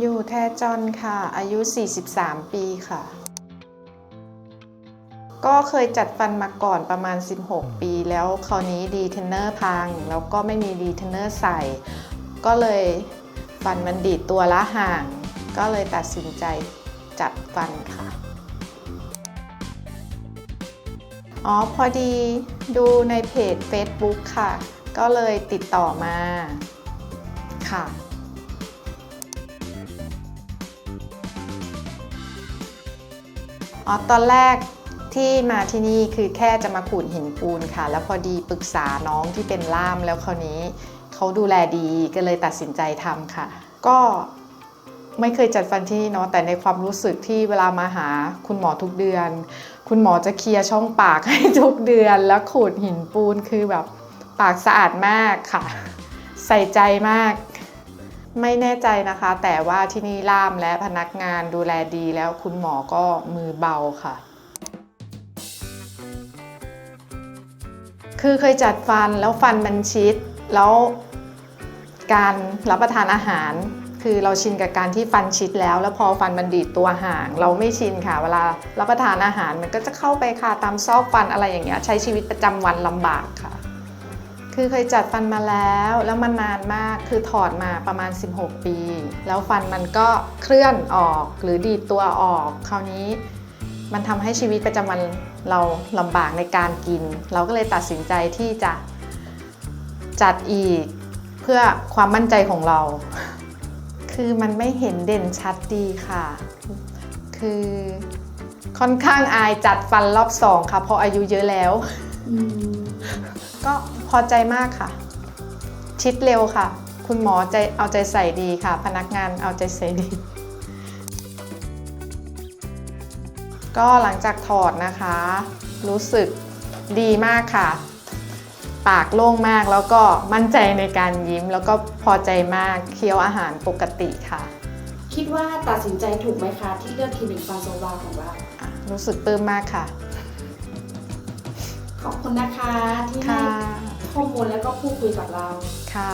อยู่แทจอนค่ะ อายุ 43 ปีค่ะ ก็เคยจัดฟันมาก่อนประมาณ 16 ปี แล้วคราวนี้ดีเทนเนอร์พัง แล้วก็ไม่มีดีเทนเนอร์ใส่ ก็เลยฟันมันดีดตัวละห่าง ก็เลยตัดสินใจจัดฟันค่ะ อ๋อ พอดีดูในเพจ Facebook ค่ะ ก็เลยติดต่อมาค่ะ อ๋อตอนแรกที่มาที่นี่คือแค่จะมาขูดหินปูนค่ะ แล้วพอดีปรึกษาน้องที่เป็นล่ามแล้วคราวนี้เขาดูแลดีก็เลยตัดสินใจทำค่ะ ก็ไม่เคยจัดฟันที่นี่เนาะแต่ในความรู้สึกที่เวลามาหาคุณหมอทุกเดือน คุณหมอจะเคลียร์ช่องปากให้ทุกเดือน แล้วขูดหินปูนคือแบบปากสะอาดมากค่ะ ใส่ใจมาก ไม่แน่ใจนะคะ แต่ว่าที่นี่ล่ามและพนักงานดูแลดีแล้วคุณหมอก็มือเบาค่ะ คือเคยจัดฟันแล้วฟันมันชิด แล้วการรับประทานอาหาร คือเราชินกับการที่ฟันชิดแล้ว แล้วพอฟันมันดีดตัวห่าง เราไม่ชินค่ะ เวลารับประทานอาหารมันก็จะเข้าไปค่ะตามซอกฟันอะไรอย่างเงี้ยใช้ชีวิตประจำวันลำบากค่ะ คือเคยจัดฟันมาแล้วแล้วมันนานมากคือถอดมาประมาณ 16 ปี แล้วฟันมันก็เคลื่อนออกหรือดีดตัวออก คราวนี้มันทำให้ชีวิตประจำวันเราลำบากในการกิน เราก็เลยตัดสินใจที่จะจัดอีกเพื่อความมั่นใจของเรา คือมันไม่เห็นเด่นชัดดีค่ะ คือค่อนข้างอายจัดฟันรอบสองค่ะเพราะอายุเยอะแล้วก็พอใจมากค่ะ ชิดเร็วค่ะ คุณหมอใจเอาใจใส่ดีค่ะ พนักงานเอาใจใส่ดี ก็หลังจากถอดนะคะ รู้สึกดีมากค่ะ ปากโล่งมากแล้วก็มั่นใจในการยิ้ม แล้วก็พอใจมากเคี้ยวอาหารปกติค่ะ คิดว่าตัดสินใจถูกไหมคะที่เลือกคลินิกฟาโซวาของเราอะรู้สึกปลื้มมากค่ะ ขอบคุณนะคะที่ให้ค่ะ ข้อมูลแล้วก็พูดคุยกับเราค่ะ